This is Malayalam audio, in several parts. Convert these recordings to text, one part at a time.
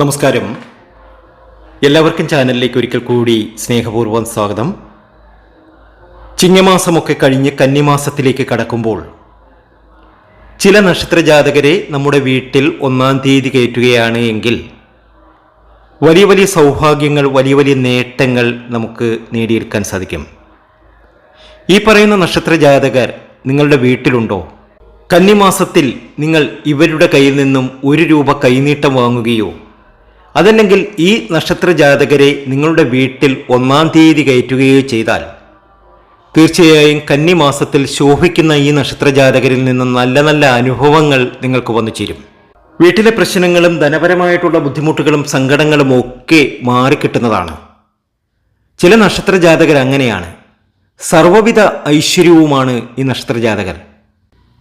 നമസ്കാരം. എല്ലാവർക്കും ചാനലിലേക്ക് ഒരിക്കൽ കൂടി സ്നേഹപൂർവം സ്വാഗതം. ചിങ്ങമാസമൊക്കെ കഴിഞ്ഞ് കന്നിമാസത്തിലേക്ക് കടക്കുമ്പോൾ ചില നക്ഷത്ര ജാതകരെ നമ്മുടെ വീട്ടിൽ ഒന്നാം തീയതി കയറ്റുകയാണ് എങ്കിൽ വലിയ വലിയ സൗഭാഗ്യങ്ങൾ വലിയ വലിയ നേട്ടങ്ങൾ നമുക്ക് നേടിയെടുക്കാൻ സാധിക്കും. ഈ പറയുന്ന നക്ഷത്ര ജാതകർ നിങ്ങളുടെ വീട്ടിലുണ്ടോ? കന്നിമാസത്തിൽ നിങ്ങൾ ഇവരുടെ കയ്യിൽ നിന്നും ഒരു രൂപ കൈനീട്ടം വാങ്ങുകയോ അതല്ലെങ്കിൽ ഈ നക്ഷത്ര ജാതകരെ നിങ്ങളുടെ വീട്ടിൽ ഒന്നാം തീയതി കയറ്റുകയോ ചെയ്താൽ തീർച്ചയായും കന്നി മാസത്തിൽ ശോഭിക്കുന്ന ഈ നക്ഷത്ര ജാതകരിൽ നിന്ന് നല്ല നല്ല അനുഭവങ്ങൾ നിങ്ങൾക്ക് വന്നു ചേരും. വീട്ടിലെ പ്രശ്നങ്ങളും ധനപരമായിട്ടുള്ള ബുദ്ധിമുട്ടുകളും സങ്കടങ്ങളും ഒക്കെ മാറിക്കിട്ടുന്നതാണ്. ചില നക്ഷത്ര ജാതകർ അങ്ങനെയാണ്. സർവവിധ ഐശ്വര്യവുമാണ് ഈ നക്ഷത്ര ജാതകർ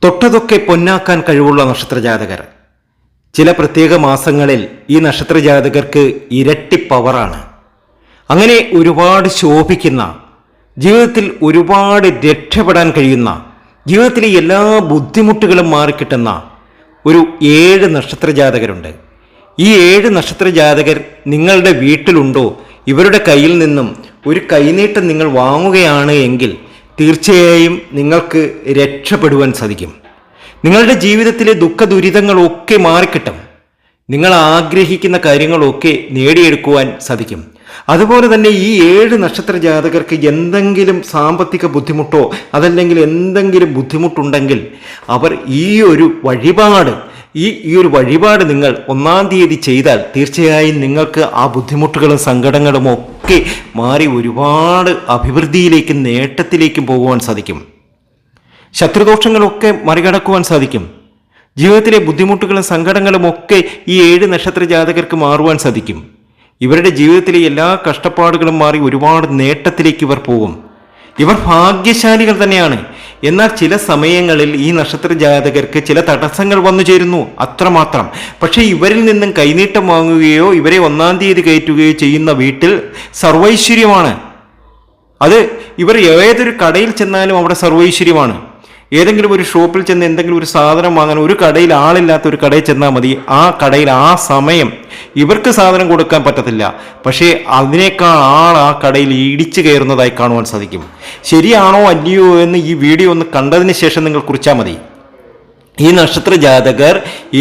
തൊട്ടതൊക്കെ പൊന്നാക്കാൻ കഴിവുള്ള നക്ഷത്ര ജാതകർ ചില പ്രത്യേക മാസങ്ങളിൽ ഈ നക്ഷത്ര ജാതകർക്ക് ഇരട്ടി പവറാണ്. അങ്ങനെ ഒരുപാട് ശോഭിക്കുന്ന ജീവിതത്തിൽ ഒരുപാട് രക്ഷപ്പെടാൻ കഴിയുന്ന ജീവിതത്തിലെ എല്ലാ ബുദ്ധിമുട്ടുകളും മാറിക്കിട്ടുന്ന ഒരു ഏഴ് നക്ഷത്ര ജാതകരുണ്ട് ഈ ഏഴ് നക്ഷത്ര ജാതകർ നിങ്ങളുടെ വീട്ടിലുണ്ടോ? ഇവരുടെ കയ്യിൽ നിന്നും ഒരു കൈനീട്ടം നിങ്ങൾ വാങ്ങുകയാണ് എങ്കിൽ തീർച്ചയായും നിങ്ങൾക്ക് രക്ഷപ്പെടുവാൻ സാധിക്കും. നിങ്ങളുടെ ജീവിതത്തിലെ ദുഃഖ ദുരിതങ്ങളൊക്കെ മാറിക്കിട്ടും. നിങ്ങൾ ആഗ്രഹിക്കുന്ന കാര്യങ്ങളൊക്കെ നേടിയെടുക്കുവാൻ സാധിക്കും. അതുപോലെ തന്നെ ഈ ഏഴ് നക്ഷത്ര ജാതകർക്ക് എന്തെങ്കിലും സാമ്പത്തിക ബുദ്ധിമുട്ടോ അതല്ലെങ്കിൽ എന്തെങ്കിലും ബുദ്ധിമുട്ടുണ്ടെങ്കിൽ അവർ ഈ ഒരു വഴിപാട് ഈ ഈ ഒരു വഴിപാട് നിങ്ങൾ ഒന്നാം തീയതി ചെയ്താൽ തീർച്ചയായും നിങ്ങൾക്ക് ആ ബുദ്ധിമുട്ടുകളും സങ്കടങ്ങളും ഒക്കെ മാറി ഒരുപാട് അഭിവൃദ്ധിയിലേക്കും നേട്ടത്തിലേക്കും പോകുവാൻ സാധിക്കും. ശത്രുദോഷങ്ങളൊക്കെ മറികടക്കുവാൻ സാധിക്കും. ജീവിതത്തിലെ ബുദ്ധിമുട്ടുകളും സങ്കടങ്ങളും ഒക്കെ ഈ ഏഴ് നക്ഷത്ര ജാതകർക്ക് മാറുവാൻ സാധിക്കും. ഇവരുടെ ജീവിതത്തിലെ എല്ലാ കഷ്ടപ്പാടുകളും മാറി ഒരുപാട് നേട്ടത്തിലേക്ക് ഇവർ പോകും. ഇവർ ഭാഗ്യശാലികൾ തന്നെയാണ്. എന്നാൽ ചില സമയങ്ങളിൽ ഈ നക്ഷത്ര ജാതകർക്ക് ചില തടസ്സങ്ങൾ വന്നു ചേരുന്നു അത്രമാത്രം. പക്ഷേ ഇവരിൽ നിന്നും കൈനീട്ടം വാങ്ങുകയോ ഇവരെ ഒന്നാം തീയതി കയറ്റുകയോ ചെയ്യുന്ന വീട്ടിൽ സർവൈശ്വര്യമാണ്. അത് ഇവർ ഏതൊരു കടയിൽ ചെന്നാലും അവിടെ സർവൈശ്വര്യമാണ്. ഏതെങ്കിലും ഒരു ഷോപ്പിൽ ചെന്ന് എന്തെങ്കിലും ഒരു സാധനം വാങ്ങാൻ ഒരു കടയിൽ ആളില്ലാത്ത ഒരു കടയിൽ ചെന്നാൽ മതി. ആ കടയിൽ ആ സമയം ഇവർക്ക് സാധനം കൊടുക്കാൻ പറ്റത്തില്ല. പക്ഷേ അതിനേക്കാൾ ആൾ ആ കടയിൽ ഇടിച്ചു കയറുന്നതായി കാണുവാൻ സാധിക്കും. ശരിയാണോ അല്ലയോ എന്ന് ഈ വീഡിയോ ഒന്ന് കണ്ടതിന് ശേഷം നിങ്ങൾ കുറിച്ചാൽ മതി. ഈ നക്ഷത്ര ജാതകർ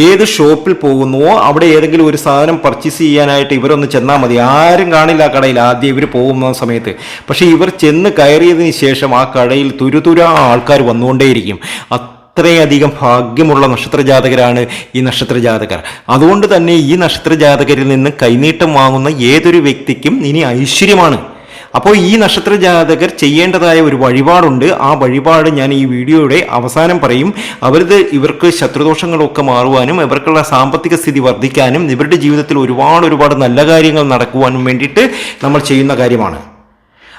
ഏത് ഷോപ്പിൽ പോകുന്നുവോ അവിടെ ഏതെങ്കിലും ഒരു സാധനം പർച്ചേസ് ചെയ്യാനായിട്ട് ഇവരൊന്ന് ചെന്നാൽ മതി. ആരും കാണില്ല ആ കടയിൽ ആദ്യം ഇവർ പോകുന്ന സമയത്ത്. പക്ഷേ ഇവർ ചെന്ന് കയറിയതിന് ശേഷം ആ കടയിൽ തുരുതുര ആൾക്കാർ വന്നുകൊണ്ടേയിരിക്കും. അത്രയധികം ഭാഗ്യമുള്ള നക്ഷത്ര ജാതകരാണ് ഈ നക്ഷത്ര ജാതകർ അതുകൊണ്ട് തന്നെ ഈ നക്ഷത്ര ജാതകരിൽ നിന്ന് കൈനീട്ടം വാങ്ങുന്ന ഏതൊരു വ്യക്തിക്കും ഇനി ഐശ്വര്യമാണ്. അപ്പോൾ ഈ നക്ഷത്ര ജാതകർ ചെയ്യേണ്ടതായ ഒരു വഴിപാടുണ്ട്. ആ വഴിപാട് ഞാൻ ഈ വീഡിയോയുടെ അവസാനം പറയും. അവരത് ഇവർക്ക് ശത്രുദോഷങ്ങളൊക്കെ മാറുവാനും ഇവർക്കുള്ള സാമ്പത്തിക സ്ഥിതി വർദ്ധിക്കാനും ഇവരുടെ ജീവിതത്തിൽ ഒരുപാട് ഒരുപാട് നല്ല കാര്യങ്ങൾ നടക്കുവാനും വേണ്ടിയിട്ട് നമ്മൾ ചെയ്യുന്ന കാര്യമാണ്.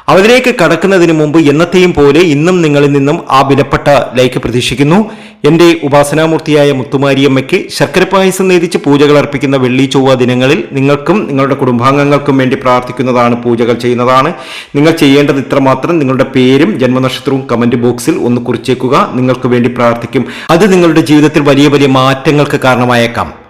അതിലേക്ക് കടക്കുന്നതിന് മുമ്പ് എന്നത്തെയും പോലെ ഇന്നും നിങ്ങളിൽ നിന്നും ആ വിലപ്പെട്ട ലൈക്ക് പ്രതീക്ഷിക്കുന്നു. എന്റെ ഉപാസനാമൂർത്തിയായ മുത്തുമാരിയമ്മയ്ക്ക് ശർക്കര പായസം നേതിച്ച് പൂജകൾ അർപ്പിക്കുന്ന വെള്ളി ചൊവ്വ ദിനങ്ങളിൽ നിങ്ങൾക്കും നിങ്ങളുടെ കുടുംബാംഗങ്ങൾക്കും വേണ്ടി പ്രാർത്ഥിക്കുന്നതാണ് പൂജകൾ ചെയ്യുന്നതാണ്. നിങ്ങൾ ചെയ്യേണ്ടത് ഇത്രമാത്രം. നിങ്ങളുടെ പേരും ജന്മനക്ഷത്രവും കമന്റ് ബോക്സിൽ ഒന്ന് കുറിച്ചേക്കുക. നിങ്ങൾക്ക് വേണ്ടി പ്രാർത്ഥിക്കും. അത് നിങ്ങളുടെ ജീവിതത്തിൽ വലിയ വലിയ മാറ്റങ്ങൾക്ക് കാരണമായേക്കാം.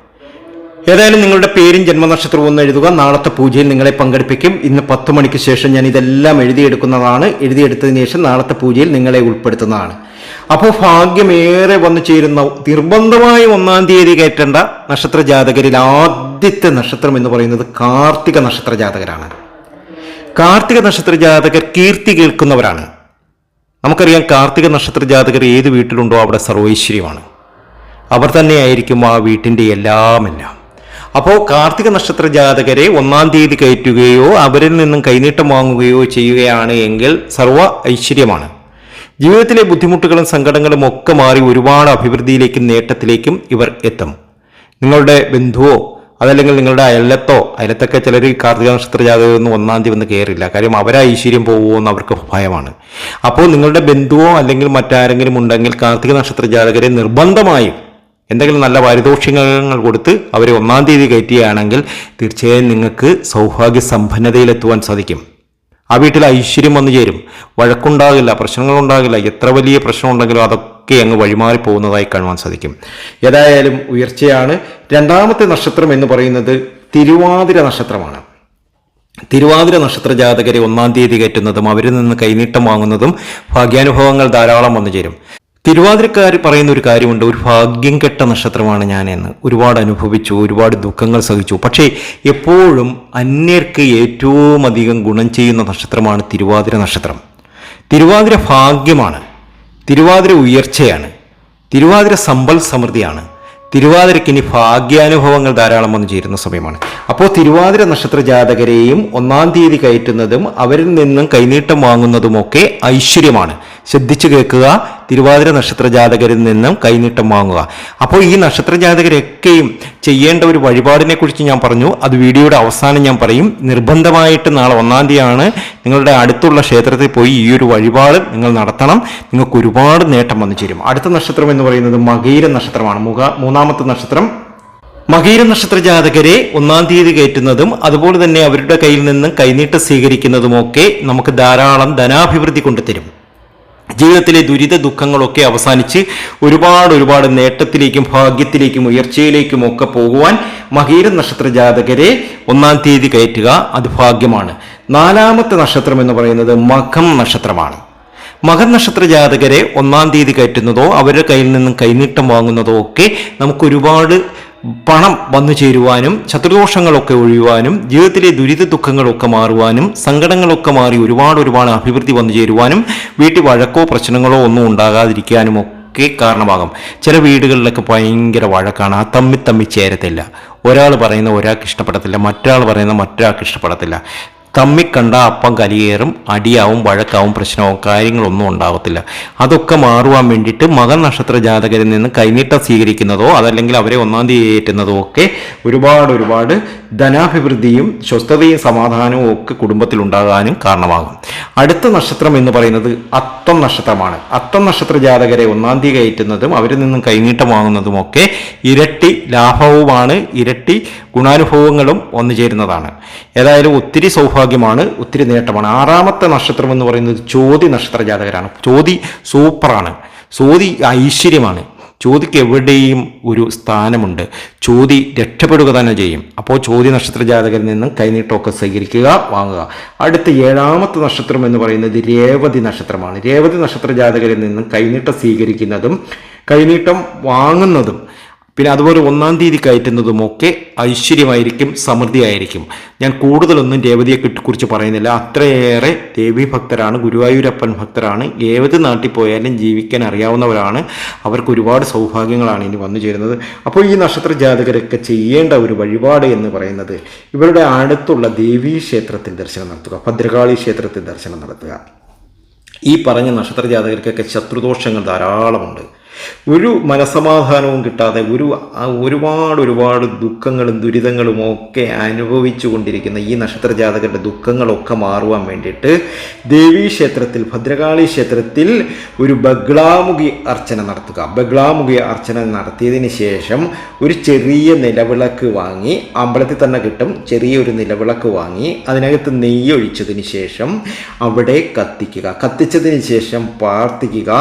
ഏതായാലും നിങ്ങളുടെ പേരും ജന്മനക്ഷത്രവും ഒന്ന് എഴുതുക. നാളത്തെ പൂജയിൽ നിങ്ങളെ പങ്കെടുപ്പിക്കും. ഇന്ന് പത്ത് മണിക്ക് ശേഷം ഞാൻ ഇതെല്ലാം എഴുതിയെടുക്കുന്നതാണ്. എഴുതിയെടുത്തതിന് ശേഷം നാളത്തെ പൂജയിൽ നിങ്ങളെ ഉൾപ്പെടുത്തുന്നതാണ്. അപ്പോൾ ഭാഗ്യമേറെ വന്നു ചേരുന്ന നിർബന്ധമായും ഒന്നാം തീയതി കയറ്റേണ്ട നക്ഷത്ര ജാതകരിൽ ആദ്യത്തെ നക്ഷത്രം എന്ന് പറയുന്നത് കാർത്തിക നക്ഷത്ര ജാതകരാണ്. കാർത്തിക നക്ഷത്ര ജാതകർ കീർത്തി കേൾക്കുന്നവരാണ്. നമുക്കറിയാം കാർത്തിക നക്ഷത്ര ജാതകർ ഏത് വീട്ടിലുണ്ടോ അവിടെ സർവൈശ്വര്യമാണ്. അവർ തന്നെയായിരിക്കും ആ വീട്ടിന്റെ എല്ലാമെല്ലാം. അപ്പോൾ കാർത്തിക നക്ഷത്ര ജാതകരെ ഒന്നാം തീയതി കയറ്റുകയോ അവരിൽ നിന്നും കൈനീട്ടം വാങ്ങുകയോ ചെയ്യുകയാണ് എങ്കിൽ സർവ ഐശ്വര്യമാണ്. ജീവിതത്തിലെ ബുദ്ധിമുട്ടുകളും സങ്കടങ്ങളും ഒക്കെ മാറി ഒരുപാട് അഭിവൃദ്ധിയിലേക്കും നേട്ടത്തിലേക്കും ഇവർ എത്തും. നിങ്ങളുടെ ബന്ധുവോ അതല്ലെങ്കിൽ നിങ്ങളുടെ അയലത്തോ അയലത്തൊക്കെ ചിലർ കാർത്തിക നക്ഷത്ര ജാതകമൊന്നും ഒന്നാം തീയതി വന്ന് കയറില്ല. കാര്യം അവരെ ഐശ്വര്യം പോകുമോ എന്ന് അവർക്ക് ഭയമാണ്. അപ്പോൾ നിങ്ങളുടെ ബന്ധുവോ അല്ലെങ്കിൽ മറ്റാരെങ്കിലും ഉണ്ടെങ്കിൽ കാർത്തിക നക്ഷത്ര ജാതകരെ നിർബന്ധമായും എന്തെങ്കിലും നല്ല പാരിതോഷികങ്ങൾ കൊടുത്ത് അവരെ ഒന്നാം തീയതി കയറ്റുകയാണെങ്കിൽ തീർച്ചയായും നിങ്ങൾക്ക് സൗഭാഗ്യ സമ്പന്നതയിലെത്തുവാൻ സാധിക്കും. ആ വീട്ടിൽ ഐശ്വര്യം വന്നു ചേരും. വഴക്കുണ്ടാകില്ല പ്രശ്നങ്ങളുണ്ടാകില്ല എത്ര വലിയ പ്രശ്നമുണ്ടെങ്കിലും അതൊക്കെ അങ്ങ് വഴിമാറി പോകുന്നതായി കാണുവാൻ സാധിക്കും. ഏതായാലും ഉയർച്ചയാണ്. രണ്ടാമത്തെ നക്ഷത്രം എന്ന് പറയുന്നത് തിരുവാതിര നക്ഷത്രമാണ്. തിരുവാതിര നക്ഷത്ര ജാതകരെ ഒന്നാം തീയതി കയറ്റുന്നതും അവരിൽ നിന്ന് കൈനീട്ടം വാങ്ങുന്നതും ഭാഗ്യാനുഭവങ്ങൾ ധാരാളം വന്നു ചേരും. തിരുവാതിരക്കാർ പറയുന്ന ഒരു കാര്യമുണ്ട് ഒരു ഭാഗ്യം കെട്ട നക്ഷത്രമാണ് ഞാൻ എന്ന് ഒരുപാട് അനുഭവിച്ചു ഒരുപാട് ദുഃഖങ്ങൾ സഹിച്ചു. പക്ഷേ എപ്പോഴും അന്യർക്ക് ഏറ്റവും അധികം ഗുണം ചെയ്യുന്ന നക്ഷത്രമാണ് തിരുവാതിര നക്ഷത്രം. തിരുവാതിര ഭാഗ്യമാണ് തിരുവാതിര ഉയർച്ചയാണ് തിരുവാതിര സമ്പൽ സമൃദ്ധിയാണ് തിരുവാതിരയ്ക്ക് ഇനി ഭാഗ്യാനുഭവങ്ങൾ ധാരാളം വന്നു ചേരുന്ന സമയമാണ്. അപ്പോൾ തിരുവാതിര നക്ഷത്ര ജാതകരെയും ഒന്നാം തീയതി കയറ്റുന്നതും അവരിൽ നിന്നും കൈനീട്ടം വാങ്ങുന്നതുമൊക്കെ ഐശ്വര്യമാണ്. ശ്രദ്ധിച്ചു കേൾക്കുക തിരുവാതിര നക്ഷത്ര ജാതകരിൽ നിന്നും കൈനീട്ടം വാങ്ങുക. അപ്പോൾ ഈ നക്ഷത്ര ജാതകരൊക്കെയും ചെയ്യേണ്ട ഒരു വഴിപാടിനെ കുറിച്ച് ഞാൻ പറഞ്ഞു. അത് വീഡിയോയുടെ അവസാനം ഞാൻ പറയും. നിർബന്ധമായിട്ട് നാളെ ഒന്നാം തീയതിയാണ് നിങ്ങളുടെ അടുത്തുള്ള ക്ഷേത്രത്തിൽ പോയി ഈ ഒരു വഴിപാട് നിങ്ങൾ നടത്തണം. നിങ്ങൾക്ക് ഒരുപാട് നേട്ടം വന്നു ചേരും. അടുത്ത നക്ഷത്രം എന്ന് പറയുന്നത് മകീര നക്ഷത്രമാണ്. മുഖ മൂന്നാമത്തെ നക്ഷത്രം മകീര നക്ഷത്ര ജാതകരെ ഒന്നാം തീയതി കയറ്റുന്നതും അതുപോലെ തന്നെ അവരുടെ കയ്യിൽ നിന്നും കൈനീട്ടം സ്വീകരിക്കുന്നതുമൊക്കെ നമുക്ക് ധാരാളം ധനാഭിവൃദ്ധി കൊണ്ടുതരും. ജീവിതത്തിലെ ദുരിത ദുഃഖങ്ങളൊക്കെ അവസാനിച്ച് ഒരുപാട് ഒരുപാട് നേട്ടത്തിലേക്കും ഭാഗ്യത്തിലേക്കും ഉയർച്ചയിലേക്കും ഒക്കെ പോകുവാൻ മകീര നക്ഷത്ര ജാതകരെ ഒന്നാം തീയതി കയറ്റുക അത് ഭാഗ്യമാണ്. നാലാമത്തെ നക്ഷത്രം എന്ന് പറയുന്നത് മഖം നക്ഷത്രമാണ്. മകൻ നക്ഷത്ര ജാതകരെ ഒന്നാം തീയതി കയറ്റുന്നതോ അവരുടെ കയ്യിൽ നിന്നും കൈനീട്ടം വാങ്ങുന്നതോ ഒക്കെ നമുക്ക് ഒരുപാട് പണം വന്നു ചേരുവാനും ശത്രുദോഷങ്ങളൊക്കെ ഒഴിയുവാനും ജീവിതത്തിലെ ദുരിത ദുഃഖങ്ങളൊക്കെ മാറുവാനും സങ്കടങ്ങളൊക്കെ മാറി ഒരുപാട് ഒരുപാട് അഭിവൃദ്ധി വന്നു ചേരുവാനും വീട്ടിൽ വഴക്കോ പ്രശ്നങ്ങളോ ഒന്നും ഉണ്ടാകാതിരിക്കാനും ഒക്കെ കാരണമാകും. ചില വീടുകളിലൊക്കെ ഭയങ്കര വഴക്കാണ്. ആ തമ്മി തമ്മി ചേരത്തില്ല. ഒരാൾ പറയുന്ന ഒരാൾക്ക് ഇഷ്ടപ്പെടത്തില്ല. മറ്റൊരാൾ പറയുന്ന മറ്റൊരാൾക്ക് ഇഷ്ടപ്പെടത്തില്ല. തമ്മി കണ്ട അപ്പം കലിയേറും അടിയാവും വഴക്കാവും പ്രശ്നവും കാര്യങ്ങളൊന്നും ഉണ്ടാകത്തില്ല അതൊക്കെ മാറുവാൻ വേണ്ടിയിട്ട് മകൻ നക്ഷത്ര ജാതകരിൽ നിന്ന് കൈനീട്ടം സ്വീകരിക്കുന്നതോ അതല്ലെങ്കിൽ അവരെ ഒന്നാം തീയതി ഏറ്റുന്നതോ ഒക്കെ ഒരുപാട് ഒരുപാട് ധനാഭിവൃദ്ധിയും സ്വസ്ഥതയും സമാധാനവും ഒക്കെ കുടുംബത്തിൽ ഉണ്ടാകാനും കാരണമാകും. അടുത്ത നക്ഷത്രം എന്ന് പറയുന്നത് അത്തം നക്ഷത്രമാണ്. അത്തം നക്ഷത്ര ജാതകരെ ഒന്നാം തീയതി കയറ്റുന്നതും അവരിൽ നിന്നും കൈനീട്ടം വാങ്ങുന്നതുമൊക്കെ ഇരട്ടി ലാഭവുമാണ് ഇരട്ടി ഗുണാനുഭവങ്ങളും വന്നു ചേരുന്നതാണ്. ഏതായാലും ഒത്തിരി സൗഭാഗ്യമാണ് ഒത്തിരി നേട്ടമാണ്. ആറാമത്തെ നക്ഷത്രം എന്ന് പറയുന്നത് ചോതി നക്ഷത്ര ജാതകരാണ്. ചോതി സൂപ്പറാണ്. സോതി ഐശ്വര്യമാണ്. ചോതിക്ക് എവിടെയും ഒരു സ്ഥാനമുണ്ട്. ചോതി രക്ഷപ്പെടുക തന്നെ ചെയ്യും. അപ്പോൾ ചോതി നക്ഷത്ര ജാതകരിൽ നിന്നും കൈനീട്ടമൊക്കെ സ്വീകരിക്കുക വാങ്ങുക. അടുത്ത ഏഴാമത്തെ നക്ഷത്രം എന്ന് പറയുന്നത് രേവതി നക്ഷത്രമാണ്. രേവതി നക്ഷത്ര ജാതകരിൽ നിന്നും കൈനീട്ടം സ്വീകരിക്കുന്നതും കൈനീട്ടം വാങ്ങുന്നതും പിന്നെ അതുപോലെ ഒന്നാം തീയതി കയറ്റുന്നതുമൊക്കെ ഐശ്വര്യമായിരിക്കും സമൃദ്ധിയായിരിക്കും. ഞാൻ കൂടുതലൊന്നും രേവതിയെ കുറിച്ച് പറയുന്നില്ല. അത്രയേറെ ദേവി ഭക്തരാണ് ഗുരുവായൂരപ്പൻ ഭക്തരാണ്. ഏത് നാട്ടിൽ പോയാലും ജീവിക്കാൻ അറിയാവുന്നവരാണ്. അവർക്ക് ഒരുപാട് സൗഭാഗ്യങ്ങളാണ് ഇനി വന്നു ചേരുന്നത്. അപ്പോൾ ഈ നക്ഷത്ര ജാതകരൊക്കെ ചെയ്യേണ്ട ഒരു വഴിപാട് എന്ന് പറയുന്നത് ഇവരുടെ അടുത്തുള്ള ദേവീ ക്ഷേത്രത്തിൽ ദർശനം നടത്തുക ഭദ്രകാളി ക്ഷേത്രത്തിൽ ദർശനം നടത്തുക. ഈ പറഞ്ഞ നക്ഷത്ര ജാതകർക്കൊക്കെ ശത്രുദോഷങ്ങൾ ധാരാളമുണ്ട്. ഒരു മനസമാധാനവും കിട്ടാതെ ഒരു ഒരുപാട് ഒരുപാട് ദുഃഖങ്ങളും ദുരിതങ്ങളും ഒക്കെ അനുഭവിച്ചു കൊണ്ടിരിക്കുന്ന ഈ നക്ഷത്ര ജാതകരുടെ ദുഃഖങ്ങളൊക്കെ മാറുവാൻ വേണ്ടിയിട്ട് ദേവീ ക്ഷേത്രത്തിൽ ഭദ്രകാളി ക്ഷേത്രത്തിൽ ഒരു ബഗ്ലാമുഖി അർച്ചന നടത്തുക. ബഗ്ലാമുഖി അർച്ചന നടത്തിയതിന് ശേഷം ഒരു ചെറിയ നിലവിളക്ക് വാങ്ങി അമ്പലത്തിൽ തന്നെ കിട്ടും ചെറിയൊരു നിലവിളക്ക് വാങ്ങി അതിനകത്ത് നെയ്യ് ഒഴിച്ചതിന് ശേഷം അവിടെ കത്തിക്കുക. കത്തിച്ചതിന് ശേഷം പ്രാർത്ഥിക്കുക.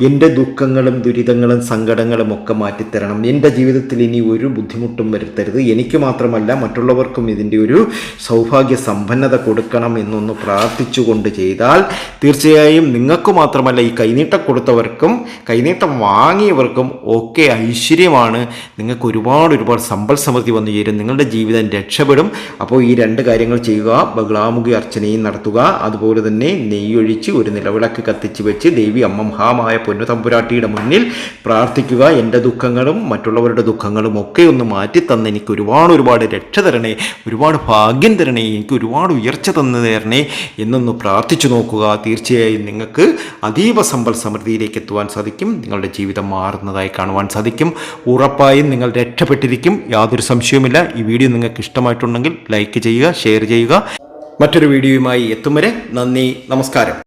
എന്റെ ദുഃഖങ്ങളും ദുരിതങ്ങളും സങ്കടങ്ങളും ഒക്കെ മാറ്റിത്തരണം. എന്റെ ജീവിതത്തിൽ ഇനി ഒരു ബുദ്ധിമുട്ടും വരുത്തരുത്. എനിക്ക് മാത്രമല്ല മറ്റുള്ളവർക്കും ഇതിന്റെ ഒരു സൗഭാഗ്യ സമ്പന്നത കൊടുക്കണം എന്നൊന്ന് പ്രാർത്ഥിച്ചുകൊണ്ട് ചെയ്താൽ തീർച്ചയായും നിങ്ങൾക്ക് മാത്രമല്ല ഈ കൈനീട്ടം കൊടുത്തവർക്കും കൈനീട്ടം വാങ്ങിയവർക്കും ഒക്കെ ഐശ്വര്യമാണ്. നിങ്ങൾക്ക് ഒരുപാട് ഒരുപാട് സമ്പൽ സമൃദ്ധി വന്നു ചേരും. നിങ്ങളുടെ ജീവിതം രക്ഷപ്പെടും. അപ്പോൾ ഈ രണ്ട് കാര്യങ്ങൾ ചെയ്യുക ബഗ്ലാമുഖി അർച്ചനയും നടത്തുക. അതുപോലെ തന്നെ നെയ്യൊഴിച്ച് ഒരു നിലവിളക്ക് കത്തിച്ച് വെച്ച് ദേവി അമ്മ മഹാമായ പൊന്നു തമ്പുരാട്ടിയുടെ മുന്നിൽ പ്രാർത്ഥിക്കുക എന്റെ ദുഃഖങ്ങളും മറ്റുള്ളവരുടെ ദുഃഖങ്ങളും ഒക്കെ ഒന്ന് മാറ്റി തന്ന് എനിക്ക് ഒരുപാട് ഒരുപാട് രക്ഷ തരണേ ഒരുപാട് ഭാഗ്യം തരണേ എനിക്ക് ഒരുപാട് ഉയർച്ച തന്നു തരണേ എന്നൊന്ന് പ്രാർത്ഥിച്ചു നോക്കുക. തീർച്ചയായും നിങ്ങൾക്ക് അതീവ സമ്പൽ സമൃദ്ധിയിലേക്ക് എത്തുവാൻ സാധിക്കും. നിങ്ങളുടെ ജീവിതം മാറുന്നതായി കാണുവാൻ സാധിക്കും. ഉറപ്പായും നിങ്ങൾ രക്ഷപ്പെട്ടിരിക്കും. യാതൊരു സംശയവുമില്ല. ഈ വീഡിയോ നിങ്ങൾക്ക് ഇഷ്ടമായിട്ടുണ്ടെങ്കിൽ ലൈക്ക് ചെയ്യുക ഷെയർ ചെയ്യുക. മറ്റൊരു വീഡിയോയുമായി എത്തും വരെ നന്ദി നമസ്കാരം.